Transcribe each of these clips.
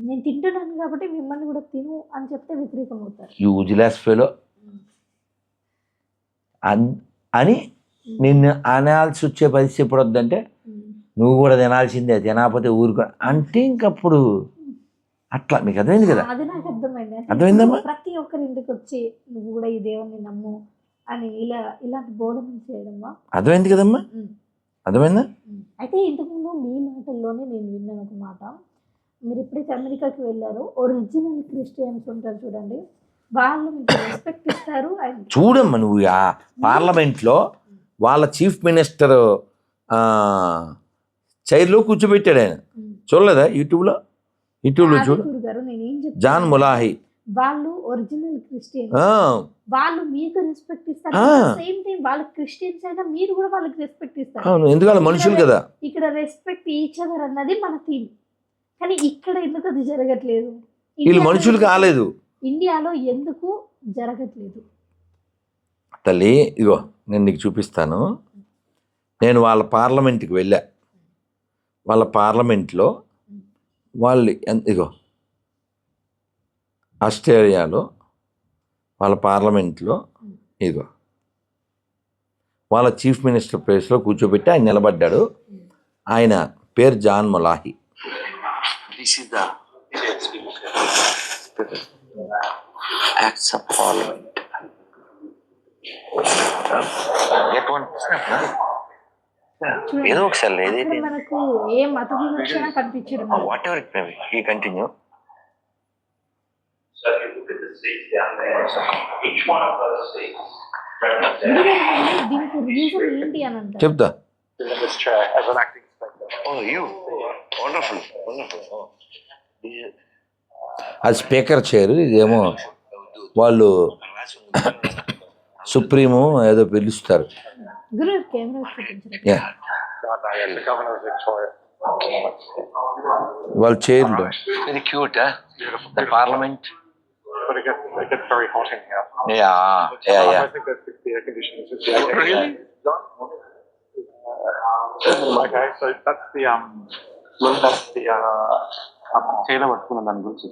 నేను తింటున్నాను కాబట్టి మిమ్మల్ని కూడా తిను అని చెప్తే వ్యతిరేకం అవుతారు యూజ్లెస్ ఫెలో అని నిన్ను అనాల్సి వచ్చే పరిస్థితి ఎప్పుడు వద్దంటే నువ్వు కూడా తినాల్సిందే తినకపోతే ఊరుకో. అంటే ఇంకప్పుడు అట్లా మీకు అర్థమైంది కదా? అది నాకు అర్థమైంది. అర్థమైందమ్మా? ప్రతి ఒక్కరి ఇంటికి వచ్చి నువ్వు కూడా ఈ దేవుని నమ్ము అని ఇలా ఇలాంటి బోధనలు చేయడమా? అర్థమైంది కదమ్మా. అర్థమైందా. అయితే ఇంతకుముందు మీ మాటల్లోనే నేను విన్నాను ఒక మాట. మీరు ఎప్పుడైతే అమెరికాకి వెళ్ళారో ఒరిజినల్ క్రిస్టియన్స్ ఉంటారు చూడండి. వాళ్ళు మీకు రెస్పెక్ట్ ఇస్తారు అండ్ చూడమ్మా నువ్వు ఆ పార్లమెంట్లో వాళ్ళ చీఫ్ మినిస్టర్ చైర్లో కూర్చోబెట్టాడు ఆయన. చూడలేదా యూట్యూబ్లో? యూట్యూబ్లో చూడు. గారు నేను ఏం చెప్తాను? జాన్ ములాహి. వాళ్ళు ఒరిజినల్ క్రిస్టియన్ ఆ, వాళ్ళు మీకు రెస్పెక్ట్ ఇస్తారు. ఆ. సేమ్ టైం వాళ్ళ క్రిస్టియన్స్ అయినా మీరు కూడా వాళ్ళకి రెస్పెక్ట్ ఇస్తారు. అవును ఎందుకంటే మనుషులు కదా? ఇక్కడ రెస్పెక్ట్ ఈచ్ అదర్ అన్నది మన థీమ్ కానీ ఇక్కడ ఎందుకు అది జరగట్లేదు? వీళ్ళు మనుషులు కాలేదు. ఇండియాలో ఎందుకు జరగట్లేదు? తల్లి ఇగో నేను నీకు చూపిస్తాను. నేను వాళ్ళ పార్లమెంట్కి వెళ్ళా. వాళ్ళ పార్లమెంట్లో వాళ్ళు ఇగో ఆస్ట్రేలియాలో వాళ్ళ పార్లమెంట్లో ఇగో వాళ్ళ చీఫ్ మినిస్టర్ ప్లేస్లో కూర్చోబెట్టి ఆయన నిలబడ్డాడు. ఆయన పేరు జాన్ మొలాహి. ద యాక్ట్స్ ఆఫ్ పార్లమెంట్ ఏదో ఒకసారి లేదు మనకు ఏ మత వివక్షణ కనిపించడం. వాట్ ఎవర్ ఇట్ మే ఈ continue So if you look at the seats down there, each one of those seats represents ఎందుకంటే దీనికి రీజన్ ఏంటి అని అంటారు చెప్తా as an acting speaker. Oh you wonderful wonderful అది స్పీకర్ చైర్ ఇదేమో వాళ్ళు సుప్రీము ఏదో పిలుస్తారు గురు కెమెరా చూపించడం yeah Right now, yes, the governor of Victoria. వాళ్ళ చైర్లు Very cute, huh? Beautiful. The parliament. But it gets, it gets very hot in here. Yeah yeah I yeah don't think they've fixed the air conditioners. It's the air Really? Uh, okay, so that's the, um, that's the, uh, um, Taylor పట్టుకున్న దాని గురించి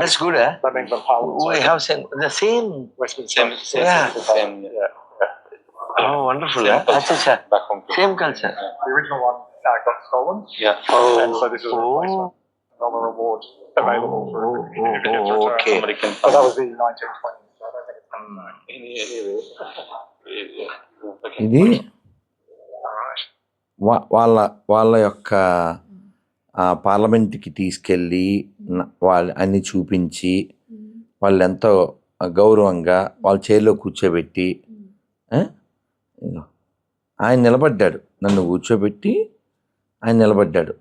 That's good, huh? that means the parliament. We have same, the same. Westminster. Yeah. Same, yeah. Oh, wonderful, huh? That's a Back home. same culture. The original one uh, got stolen. Yeah. And so this is a replacement. Dollar reward available for Oh, every oh, individual oh, return. okay. Somebody can- So that was the 1920s. So I don't think it's ఇది వా- వాళ్ళ వాళ్ళ యొక్క ఆ, పార్లమెంట్కి తీసుకెళ్ళి వాళ్ళ అన్ని చూపించి వాళ్ళు ఎంతో గౌరవంగా వాళ్ళ చైర్లో కూర్చోబెట్టి ఆయన నిలబడ్డాడు. నన్ను కూర్చోబెట్టి ఆయన నిలబడ్డాడు.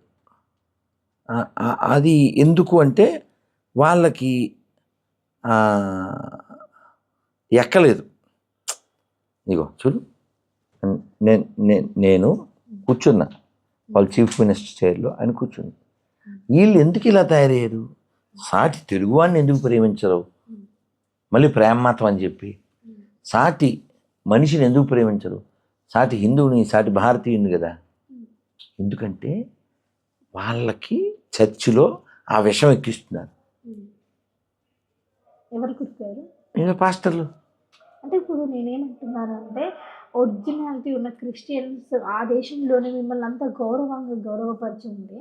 అది ఎందుకు అంటే వాళ్ళకి ఎక్కలేదు. ఇగో చూడు. నేను నేను కూర్చున్నా. వాళ్ళ చీఫ్ మినిస్టర్ చైర్లో ఆయన కూర్చున్నా వీళ్ళు ఎందుకు ఇలా తయారయ్యారు? సాటి తెలుగువాడిని ఎందుకు ప్రేమించరు? మళ్ళీ ప్రేమమాతం అని చెప్పి. సాటి మనిషిని ఎందుకు ప్రేమించరు? సాటి హిందువుని సాటి భారతీయుని కదా. ఎందుకంటే వాళ్ళకి చర్చిలో ఆ విషం ఎక్కిస్తున్నారు. ఎవరు పాస్టర్లు. అంటే ఇప్పుడు నేనేమంటున్నాను అంటే ఒరిజినాలిటీ ఉన్న క్రిస్టియన్స్ ఆ దేశంలోనే మిమ్మల్ని అంత గౌరవంగా గౌరవపరిచి ఉంటే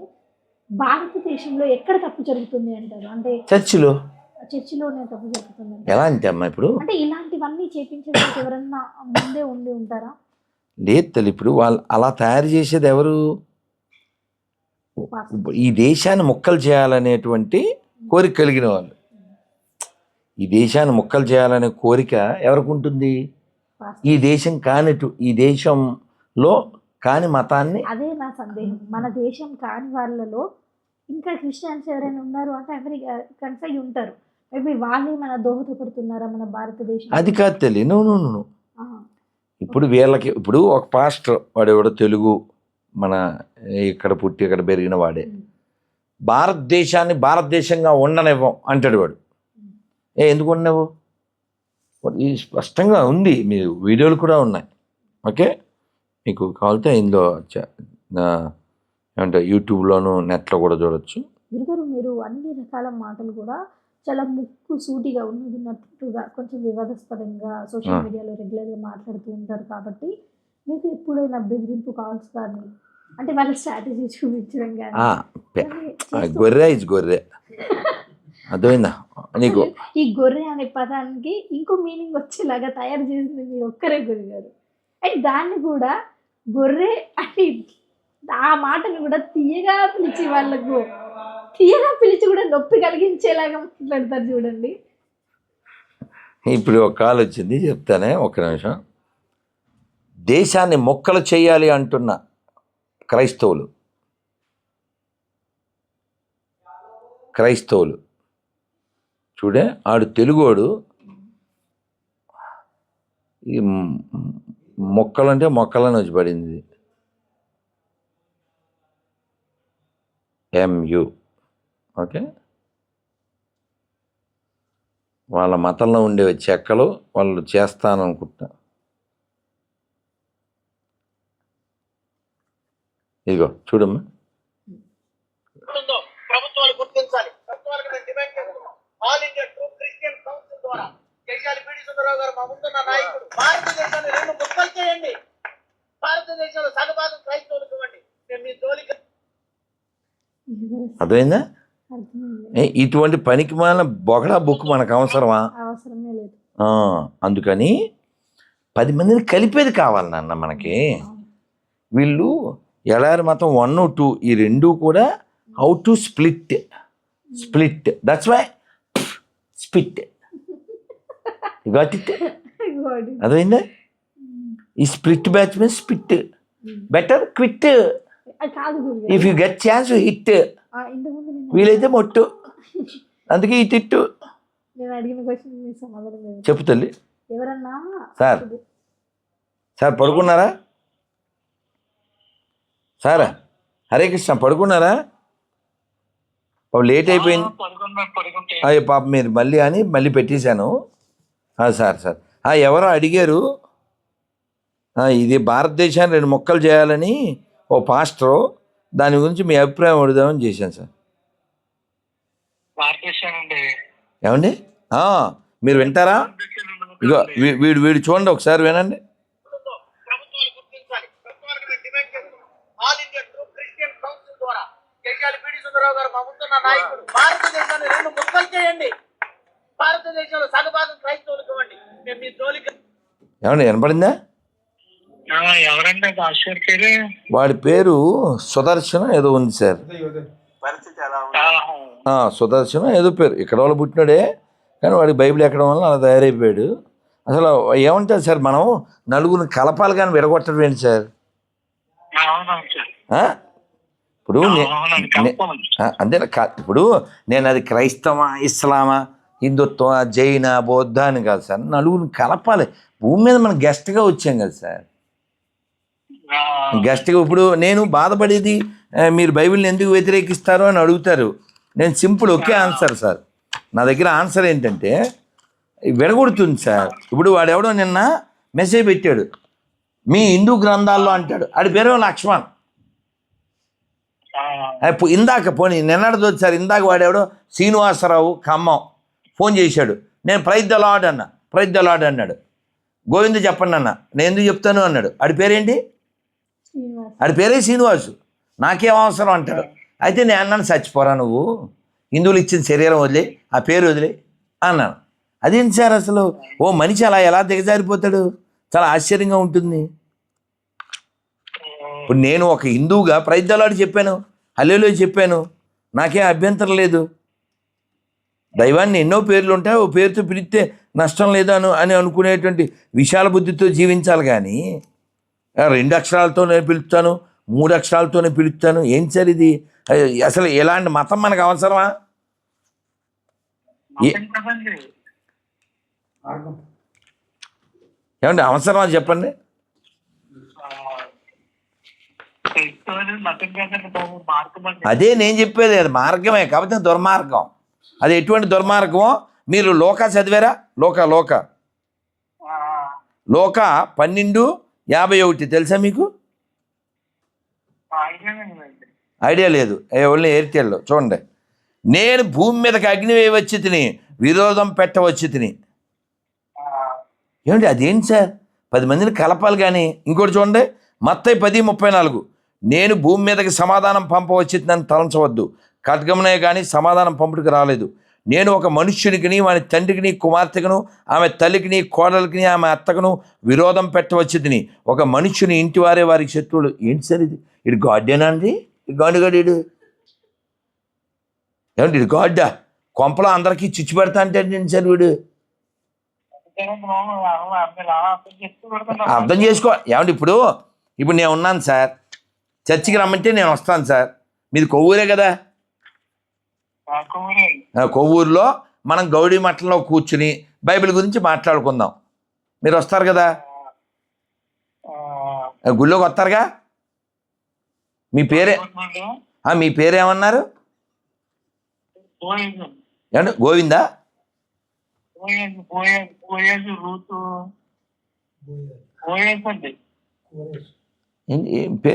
భారతదేశంలో ఎక్కడ తప్పు జరుగుతుంది అంటారు? అంటే చర్చిలో. చర్చిలోనే తప్పు జరుగుతుంది. ఎలా అంటే అమ్మా ఇప్పుడు? అంటే ఇలాంటివన్నీ చేపించడానికి ఎవరన్నా ముందే ఉండి ఉంటారా? లేదు తల్లి ఇప్పుడు వాళ్ళు అలా తయారు చేసేది ఎవరు? ఈ దేశాన్ని ముక్కలు చేయాలనేటువంటి కోరిక కలిగిన వాళ్ళు. ఈ దేశాన్ని ముక్కలు చేయాలనే కోరిక ఎవరికి ఉంటుంది? ఈ దేశం కానిటు ఈ దేశంలో కాని మతాన్ని అదే నా సందేహం. మన దేశం కాని వాళ్ళలో ఇంకా క్రిస్టియన్స్ ఎవరైనా ఉన్నారు అంటే అమెరికా కన్సై ఉంటారు. మేబీ వాళ్ళే మన దోహదపడుతున్నారా మన భారతదేశం? అది కాదు తల్లి. నువ్వు నువ్వు ఇప్పుడు వీళ్ళకి ఇప్పుడు ఒక పాస్టర్ వాడు ఎవడో తెలుగు మన ఇక్కడ పుట్టి ఇక్కడ పెరిగిన వాడే. భారతదేశాన్ని భారతదేశంగా ఉండనివ్వం అంటాడు వాడు. ఏ ఎందుకు ఉండవు ఇది స్పష్టంగా ఉంది. మీ వీడియోలు కూడా ఉన్నాయి. ఓకే? మీకు కావాలితే ఇందులో ఏమంటే యూట్యూబ్లోను నెట్లో కూడా చూడొచ్చు. గురుగారు మీరు అన్ని రకాల మాటలు కూడా చాలా ముక్కు సూటిగా ఉన్నది ఉన్నట్టుగా కొంచెం వివాదాస్పదంగా సోషల్. మీడియాలో రెగ్యులర్గా మాట్లాడుతూ ఉంటారు కాబట్టి మీకు ఎప్పుడైనా బెదిరింపు కాల్స్ కానీ అంటే వాళ్ళ స్ట్రాటజీ చూపించడం కానీ గొర్రె ఇస్ గొర్రె. అర్థమైందా? నీకు ఈ గొర్రె అనే పదానికి ఇంకో మీనింగ్ వచ్చేలాగా తయారు చేసింది మీరు ఒక్కరే గురుగారు. అండ్ దాన్ని కూడా గొర్రె అని ఆ మాటను కూడా తీయగా పిలిచి వాళ్ళకు తీయగా పిలిచి కూడా నొప్పి కలిగించేలాగా మాట్లాడతారు చూడండి. ఇప్పుడు ఒక కాల్ వచ్చింది చెప్తానే ఒక్క నిమిషం. దేశాన్ని మొక్కలు చేయాలి అంటున్న క్రైస్తవులు. క్రైస్తవులు. చూడే ఆడు తెలుగోడు. ఈ మొక్కలంటే మొక్కలని వచ్చి పడింది. ఎంయు ఓకే? వాళ్ళ మతంలో ఉండే చెక్కలు వాళ్ళు చేస్తాననుకుంటా. ఇదిగో చూడమ్మా. కౌన్సిల్ ద్వారా కేశాలి పీడి సుందరరావు గారు మా ముందున్న నాయకుడు. భారతదేశాన్ని రెండు ముక్కలు చేయండి. భారతదేశంలో సగభాగం క్రైస్తవులకు ఇవ్వండి. మేము మీ జోలికి అర్థమైందా? అర్థమైంది. ఏ, ఇటువంటి పనికి మాలిన బొగడా బుక్ మనకు అవసరమా? అవసరమే లేదు. ఆ, అందుకని పది మందిని కలిపేది కావాలి నాన్న మనకి. వీళ్ళు ఎడారి మతం వన్ టూ ఈ రెండు కూడా how to split split that's why spit got it. అర్థమైందా ఈ స్ప్లిట్ బ్యాచ్ మీద spit better quit if you get chance hit వీలైతే మొట్టు. అందుకే ఈ తిట్టు నేను అడిగిన క్వశ్చన్ మీకు సమాధానం లేదు చెప్పు తల్లి. ఎవరన్నా సార్. సార్ పడుకున్నారా? సార్? హరే కృష్ణ పడుకున్నారా? పాపం లేట్ అయిపోయింది. అయ్యో పాప మీరు మళ్ళీ అని మళ్ళీ పెట్టేశాను. Sir sir. ఆ, ఎవరో అడిగారు ఆ, ఇది భారతదేశాన్ని రెండు మొక్కలు చేయాలని ఓ పాస్టరు దాని గురించి మీ అభిప్రాయం అడుగుదామని చేశాను సార్. ఏమండి? ఆ, మీరు వింటారా? ఇగో వీడు వీడు చూడండి ఒకసారి వినండి. పీడి సుందరరావు గారు మా ముందున్న నాయకుడు. భారతదేశాన్ని రెండు ముక్కలు చేయండి. భారతదేశంలో సగభాగం క్రైస్తవులకు ఇవ్వండి. మేము మీ జోలికి ఏమండి వినపడిందా? ఎవరండి భాస్కర్ పేరు? వాడి పేరు సుదర్శన ఏదో ఉంది సార్. సుదర్శన ఏదో పేరు. ఇక్కడ వాళ్ళు పుట్టినాడే కానీ వాడికి బైబిల్ ఎక్కడం వల్ల అలా తయారైపోయాడు. అసలు ఏమంటారు సార్ మనం నలుగురిని కలపాలి కానీ విడగొట్టడం ఏంటి సార్? అవునవును సార్. ఆ? ఇప్పుడు కా- ఇప్పుడు నేను అది క్రైస్తవా ఇస్లామా? హిందుత్వమా జైన బౌద్ధ అని కాదు సార్. నలుగురిని కలపాలి. భూమి మీద మనం గెస్ట్గా వచ్చాం కదా సార్. గెస్ట్గా ఇప్పుడు నేను బాధపడేది మీరు బైబిల్ని ఎందుకు వ్యతిరేకిస్తారు? అని అడుగుతారు. నేను సింపుల్ ఒకే ఆన్సర్ సార్. నా దగ్గర ఆన్సర్ ఏంటంటే విడగొడుతుంది సార్. ఇప్పుడు వాడెవడో నిన్న మెసేజ్ పెట్టాడు. మీ హిందూ గ్రంథాల్లో అంటాడు. ఆడి పేరు లక్ష్మణ్. ఇందాక పోనీ నిన్నటితో సార్ ఇందాక వాడేవాడు? శ్రీనివాసరావు ఖమ్మం. ఫోన్ చేశాడు. నేను ప్రైజ్ ద లాడ్ అన్న. ప్రైజ్ ద లాడ్ అన్నాడు. గోవింద చెప్పండి అన్న. నేను ఎందుకు చెప్తాను అన్నాడు. ఆడి పేరేంటి? ఆడి పేరే శ్రీనివాసు. నాకేం అవసరం అంటాడు. అయితే నేను అన్నాను చచ్చిపోరా నువ్వు. హిందువులు ఇచ్చిన శరీరం వదిలే ఆ పేరు వదిలే అన్నాను. అదేంటి సార్ అసలు? ఓ మనిషి అలా ఎలా దిగజారిపోతాడు? చాలా ఆశ్చర్యంగా ఉంటుంది. ఇప్పుడు నేను ఒక హిందువుగా ప్రైద్దలాడు చెప్పాను. హల్లేలో చెప్పాను. నాకేం అభ్యంతరం లేదు. దైవాన్ని ఎన్నో పేర్లు ఉంటాయి. ఓ పేరుతో పిలిస్తే నష్టం లేదు అను అని అనుకునేటువంటి విశాల బుద్ధితో జీవించాలి కానీ రెండు అక్షరాలతోనే పిలుస్తాను మూడు అక్షరాలతోనే పిలుస్తాను. ఏం సార్ ఇది? అసలు ఎలాంటి మతం మనకు అవసరమా? ఏమండి అవసరమా చెప్పండి? అదే నేను చెప్పేది అది మార్గమే కాకపోతే దుర్మార్గం. అది ఎటువంటి దుర్మార్గమో? మీరు లోక చదివారా? లోక లోక. లోక పన్నెండు యాభై ఒకటి తెలుసా మీకు? ఐడియా లేదు. ఏ ఓన్లీ ఎయిర్టెల్లో. చూడండి. నేను భూమి మీదకి అగ్ని వేయవచ్చి తిని విరోధం పెట్టవచ్చు తిని. ఆ, ఏమండి అదేంటి సార్? పది మందిని కలపాలి కానీ ఇంకోటి చూడండి. మత్తయి పది ముప్పై నాలుగు. నేను భూమి మీదకి సమాధానం పంపవచ్చి తలంచవద్దు. ఖడ్గమునే కానీ సమాధానం పంపుడికి రాలేదు. నేను ఒక మనుష్యునికిని వాని తండ్రికిని కుమార్తెకును ఆమె తల్లికిని కోడలికిని ఆమె అత్తకును విరోధం పెట్టవచ్చి తిని ఒక మనుష్యుని ఇంటి వారే వారికి శత్రువులు. ఏంటి సార్ ఇది? ఇది గాడ్డేనా అండి? ఇది గాడుగాడు ఏమండి ఇది గాడ్డా? కొంపలో అందరికీ చిచ్చు పెడతా అంటే ఏంటి సార్ వీడు? అర్థం చేసుకో. ఏమండి ఇప్పుడు? ఇప్పుడు నేను ఉన్నాను సార్. చర్చికి రమ్మంటే నేను వస్తాను సార్. మీది కొవ్వూరే కదా? కొవ్వూరులో మనం గౌడీ మఠంలో కూర్చుని బైబిల్ గురించి మాట్లాడుకుందాం. మీరు వస్తారు కదా? గుళ్ళోకి వస్తారుగా? మీ పేరే? మీ పేరేమన్నారు? ఏమండి? గోవిందా?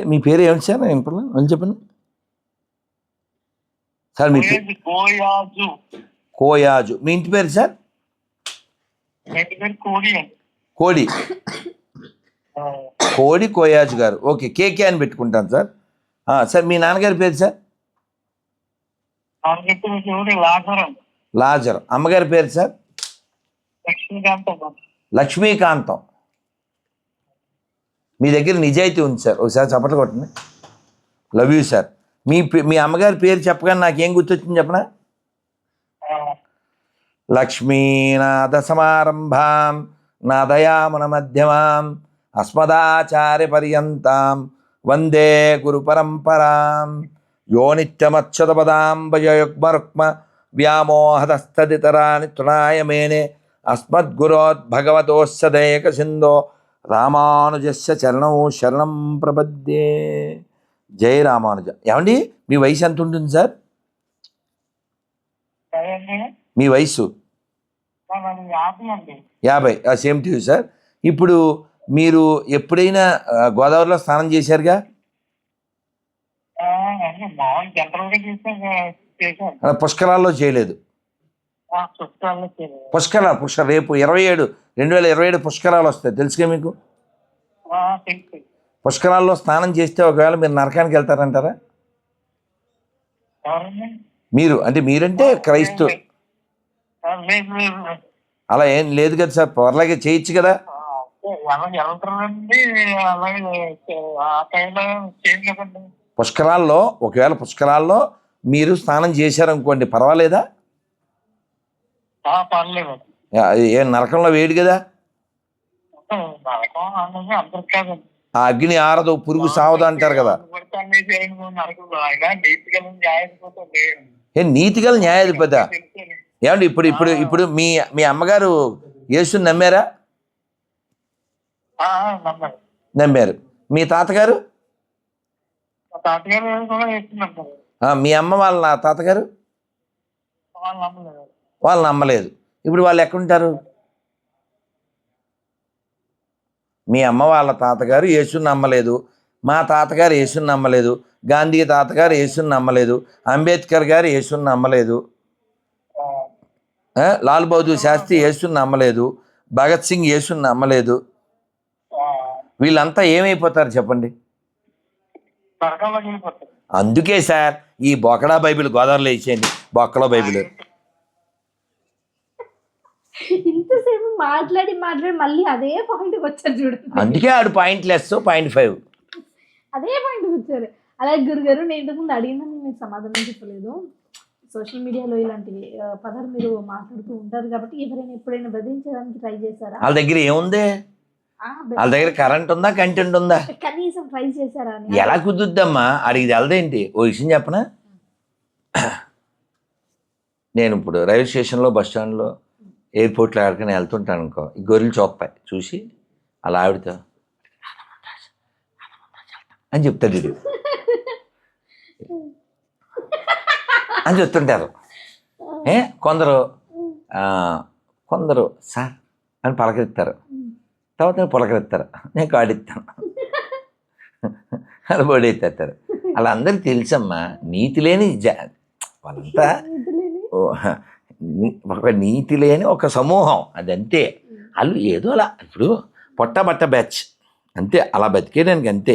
మీ పేరు ఏమిటి సార్ పర్లేదు అని చెప్పండి. సార్ మీ పోయాజు కోయాజు. మీ ఇంటి పేరు సార్? కోడి కోడి. కోయాజు గారు. ఓకే కేకే అని పెట్టుకుంటాను సార్. సార్ మీ నాన్నగారి పేరు సార్? లాజరం. లాజర్. అమ్మగారి పేరు సార్? లక్ష్మీకాంతం లక్ష్మీకాంతం. మీ దగ్గర నిజాయితీ ఉంది సార్. ఒకసారి చప్పట్లు కొట్టండి. Love you sir. మీ పే- మీ అమ్మగారి పేరు చెప్పగానే నాకేం గుర్తొచ్చింది చెప్పనా? లక్ష్మీనాథ సమారంభాం నాదయామన మధ్యమాం అస్మదాచార్య పర్యంతం వందే గురు పరంపరాం. యో నిత్యమచ్చదపదాం వ్యామోహదస్తదితరాని తృణాయ మేనే అస్మద్గురోద్భగవతోస్సదేక సింధో రామానుజస్య చరణం శరణం ప్రపద్యే. జై రామానుజ ఏమండి? మీ వయసు ఎంత ఉంటుంది సార్? మీ వయసు? యాభై సేమ్ టు సార్. ఇప్పుడు మీరు ఎప్పుడైనా గోదావరిలో స్నానం చేశారుగా? పుష్కరాల్లో చేయలేదు. పుష్కరాలు పుష్కర రేపు ఇరవై ఏడు రెండు వేల ఇరవై ఏడు పుష్కరాలు వస్తాయి. తెలుసుగా మీకు? పుష్కరాల్లో స్నానం చేస్తే ఒకవేళ మీరు నరకానికి వెళ్తారంటారా? మీరు అంటే మీరంటే క్రైస్తవ అలా ఏం లేదు కదా సార్ పర్లాగే చేయొచ్చు కదా. పుష్కరాల్లో ఒకవేళ పుష్కరాల్లో మీరు స్నానం చేశారనుకోండి పర్వాలేదా? ఏ నరకంలో వేడి కదా? ఆ అగ్ని ఆరదు పురుగు సావదు అంటారు కదా. ఏ నీతిగల న్యాయాధిపతి. ఏమండి ఇప్పుడు ఇప్పుడు ఇప్పుడు మీ మీ అమ్మగారు యేసుని నమ్మారా? నమ్మరు. మీ తాతగారు? మా అమ్మ వాళ్ళ నా తాతగారు వాళ్ళు నమ్మలేదు. ఇప్పుడు వాళ్ళు ఎక్కడుంటారు? మీ అమ్మ వాళ్ళ తాతగారు యేసుని నమ్మలేదు. మా తాతగారు యేసుని నమ్మలేదు. గాంధీ తాతగారు యేసుని నమ్మలేదు. అంబేద్కర్ గారు యేసుని నమ్మలేదు. లాల్ బహదూర్ శాస్త్రి యేసుని నమ్మలేదు. భగత్ సింగ్ యేసుని నమ్మలేదు. వీళ్ళంతా ఏమైపోతారు చెప్పండి? అందుకే సార్ ఈ బొకడా బైబిల్ గోదావరిలో వేసేయండి బొక్కలో బైబిల్. ఇంతసేపు మాట్లాడి మాట్లాడి మళ్ళీ అదే పాయింట్కి వచ్చారు చూడండి అందుకే ఆడు పాయింట్ లెస్ పాయింట్ ఫైవ్ అదే పాయింట్కి వచ్చారు. అలాగే గురుగారు నేను ఇంతకుముందు అడిగిందని మీకు సమాధానం చెప్పలేదు. సోషల్ మీడియాలో ఇలాంటి పదాలు మీరు మాట్లాడుతూ ఉంటారు కాబట్టి ఎవరైనా ఎప్పుడైనా బెదిరించడానికి ట్రై చేశారా? వాళ్ళ దగ్గర ఏముంది? వాళ్ళ దగ్గర కరెంట్ ఉందా కంటెంట్ ఉందా? కనీసం ట్రై చేశారా ఎలా కుదురుద్దమ్మా? అడిగి తెలదేంటి ఓ విషయం చెప్పనా? నేను ఇప్పుడు రైల్వే స్టేషన్లో బస్ స్టాండ్లో ఎయిర్పోర్ట్లో ఎక్కడికైనా వెళ్తుంటాను అనుకో ఈ గొర్రెలు చూస్తాయి చూసి అలా ఆవిడతో అని చెప్తాడు వీడు. అని చెప్తుంటారు. ఏ కొందరు కొందరు సార్ అని పలకరిస్తారు. తర్వాత పులకరిస్తారు. నేను కాడిస్తాను. అలా బోడెత్తారు అలా అందరికి తెలుసమ్మా నీతి లేని జ వాళ్ళంతా ఒక నీతి లేని ఒక సమూహం అదంతే. వాళ్ళు ఏదో అలా ఇప్పుడు పొట్ట బట్ట బ్యాచ్ అంతే అలా బతికేయడానికి అంతే?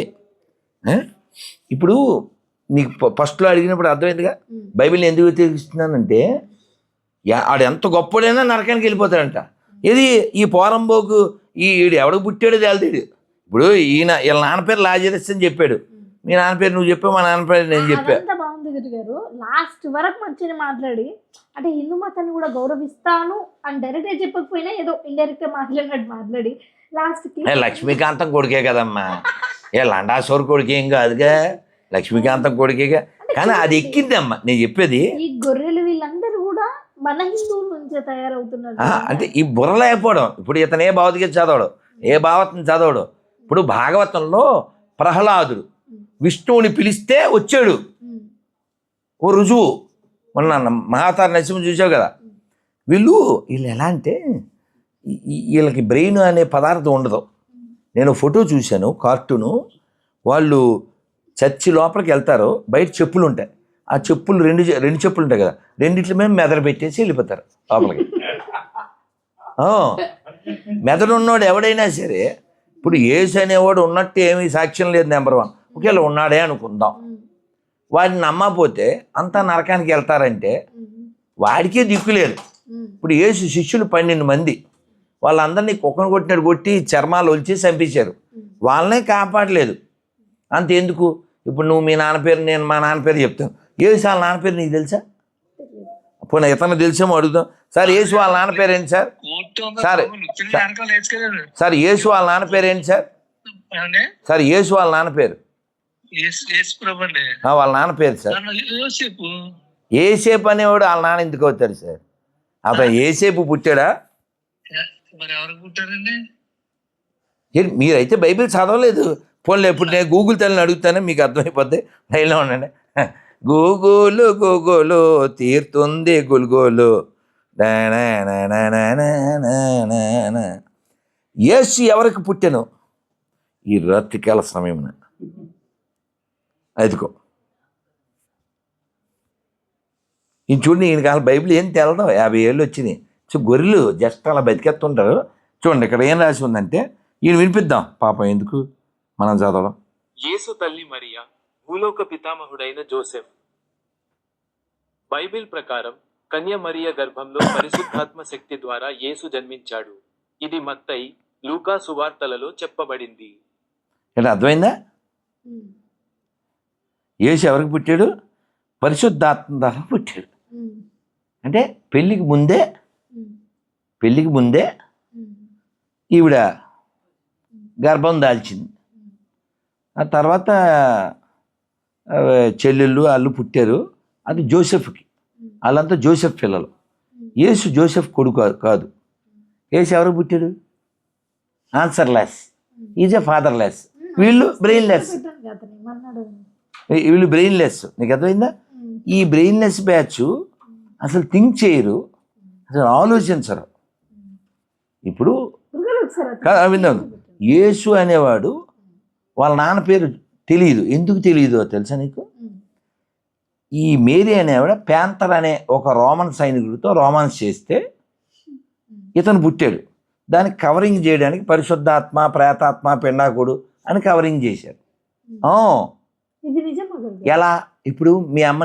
ఇప్పుడు నీకు ఫస్ట్లో అడిగినప్పుడు అర్థమైందిగా? ఉమ్. బైబిల్ని ఎందుకు వ్యతిరేకిస్తున్నానంటే ఆడు ఎంత గొప్పడైనా నరకానికి వెళ్ళిపోతాడంట. ఇది ఈ పోరంబోకు ఈ ఈడు ఎవడికి పుట్టాడో తేలుతాడు ఇప్పుడు ఈయన వీళ్ళ నాన్న పేరు లాజరస్ అని చెప్పాడు. మీ నాన్న పేరు నువ్వు చెప్పావు మా నాన్న పేరు నేను చెప్పా. అదంతా బాగుంది గురు గారు లాస్ట్ వరకు మంచిగా మాట్లాడి అంటే హిందూ మతాన్ని కూడా గౌరవిస్తాను అని డైరెక్ట్గా చెప్పకపోయినా ఏదో ఇండైరెక్ట్గా మాట్లాడినట్టు మాట్లాడి లాస్ట్కి ఏ లక్ష్మీకాంతం కొడుకే కదమ్మా. ఏ లండాసోర్ కొడుకే ఏం కాదుగా? లక్ష్మీకాంతం కొడుకేగా కానీ అది ఎక్కిందమ్మా నేను చెప్పేది ఈ గొర్రెలు వీళ్ళందరూ కూడా మన హిందువుల నుంచే తయారవుతున్నారు. అంటే ఈ బుర్ర లేకపోవడం. ఇప్పుడు ఇతను ఏ భగవద్గీత చదవడు ఏ భాగవతం చదవడు. ఇప్పుడు భాగవతంలో ప్రహ్లాదుడు విష్ణువుని పిలిస్తే వచ్చాడు. ఓ రుజువు. మొన్న మహాతార నరసింహ చూసావు కదా? వీళ్ళు వీళ్ళు ఎలా అంటే వీళ్ళకి బ్రెయిన్ అనే పదార్థం ఉండదు. నేను ఫోటో చూశాను కార్టూను. వాళ్ళు చర్చి లోపలికి వెళ్తారు బయట చెప్పులు ఉంటాయి. ఆ చెప్పులు రెండు చె- రెండు చెప్పులు ఉంటాయి కదా? రెండిట్ల మీద మెదడు పెట్టేసి వెళ్ళిపోతారు లోపలికి. మెదడు ఉన్నవాడు ఎవడైనా సరే ఇప్పుడు ఏసు అనేవాడు ఉన్నట్టు ఏమీ సాక్ష్యం లేదు నెంబర్ వన్ ఒకవేళ ఉన్నాడే అనుకుందాం. వాడిని నమ్మకపోతే అంతా నరకానికి వెళ్తారంటే వాడికే దిక్కు లేదు. ఉమ్, ఇప్పుడు యేసు శిష్యులు పన్నెండు మంది. వాళ్ళందరినీ కుక్కను కొట్టినట్టు కొట్టి చర్మాలు ఒలిచి చంపించారు వాళ్ళనే కాపాడలేదు. అంతెందుకు ఇప్పుడు నువ్వు మీ నాన్న పేరు నేను మా నాన్న పేరు చెప్తాను. ఏసు వాళ్ళ నాన్న పేరు నీకు తెలుసా? పోనీ ఇతను తెలిసేమో అడుగుదాం. సార్ యేసు వాళ్ళ నాన్న పేరు ఏంటి సార్? సార్ సార్ యేసు వాళ్ళ నాన్న పేరు ఏంటి సార్? సార్ యేసు వాళ్ళ నాన్న పేరు. వాళ్ళ నాన్న పేరు సార్. ఏసేపు అనేవాడు వాళ్ళ నాన్న ఎందుకు అవుతాడు సార్? అతను ఏసేపు పుట్టాడా? మరి ఎవరికి పుట్టారండి? ఏంటి మీరైతే బైబిల్ చదవలేదు. పోన్లే ఇప్పుడు నేను గూగుల్ తల్లిని అడుగుతానే మీకు అర్థమైపోద్ది. లైన్లో ఉండండి. గూగులు గూగులు తీరుతుంది గుల్గోలు. యేసు ఎవరికి పుట్టెను? ఈ రాత్రికాల సమయమున. అదిగో ఈ చూడండి ఈయన కాలం బైబిల్ ఏం తెలదు. యాభై ఏళ్ళు వచ్చినాయి. సో గొర్రెలు జస్ట్ అలా బతికేస్తుంటారు. చూడండి ఇక్కడ ఏం రాసి ఉందంటే ఈయన వినిపిద్దాం. పాపం ఎందుకు? మనం చదవడం యేసు తల్లి మరియా భూలోక పితామహుడైన జోసెఫ్. బైబిల్ ప్రకారం కన్య మరియ గర్భంలో పరిశుద్ధాత్మ శక్తి ద్వారా యేసు జన్మించాడు. ఇది మత్తయి లూకా సువార్తలలో చెప్పబడింది. ఏంటి అర్థమైందా? యేసు ఎవరికి పుట్టాడు? పరిశుద్ధాత్మ ద్వారా పుట్టాడు అంటే పెళ్ళికి ముందే పెళ్ళికి ముందే ఈవిడ గర్భం దాల్చింది. ఆ తర్వాత చెల్లెళ్ళు వాళ్ళు పుట్టారు. అది జోసెఫ్కి. వాళ్ళంతా జోసెఫ్ పిల్లలు. యేసు జోసెఫ్ కొడుకు కాదు- యేసు ఎవరికి పుట్టాడు? Answer less is a father less వీళ్ళు బ్రెయిన్ లెస్ వీళ్ళు బ్రెయిన్ లెస్ నీకు అర్థమైందా? ఉమ్, ఈ బ్రెయిన్ లెస్ బ్యాచ్ అసలు థింక్ చేయరు అసలు ఆలోచించరు. ఇప్పుడు అతను కాదు విందాం యేసు అనేవాడు వాళ్ళ నాన్న పేరు తెలియదు ఎందుకు తెలియదు తెలుసా నీకు? ఉమ్, ఈ మేరీ అనేవాడ ప్యాంతర్ అనే ఒక రోమన్ సైనికుడితో రోమాన్స్ చేస్తే ఇతను పుట్టాడు. దానికి కవరింగ్ చేయడానికి పరిశుద్ధాత్మ ప్రేతాత్మ పెండాకుడు అని కవరింగ్ చేశారు ఆ, ఇది నిజమా గురుగారు ఎలా? ఇప్పుడు మీ అమ్మ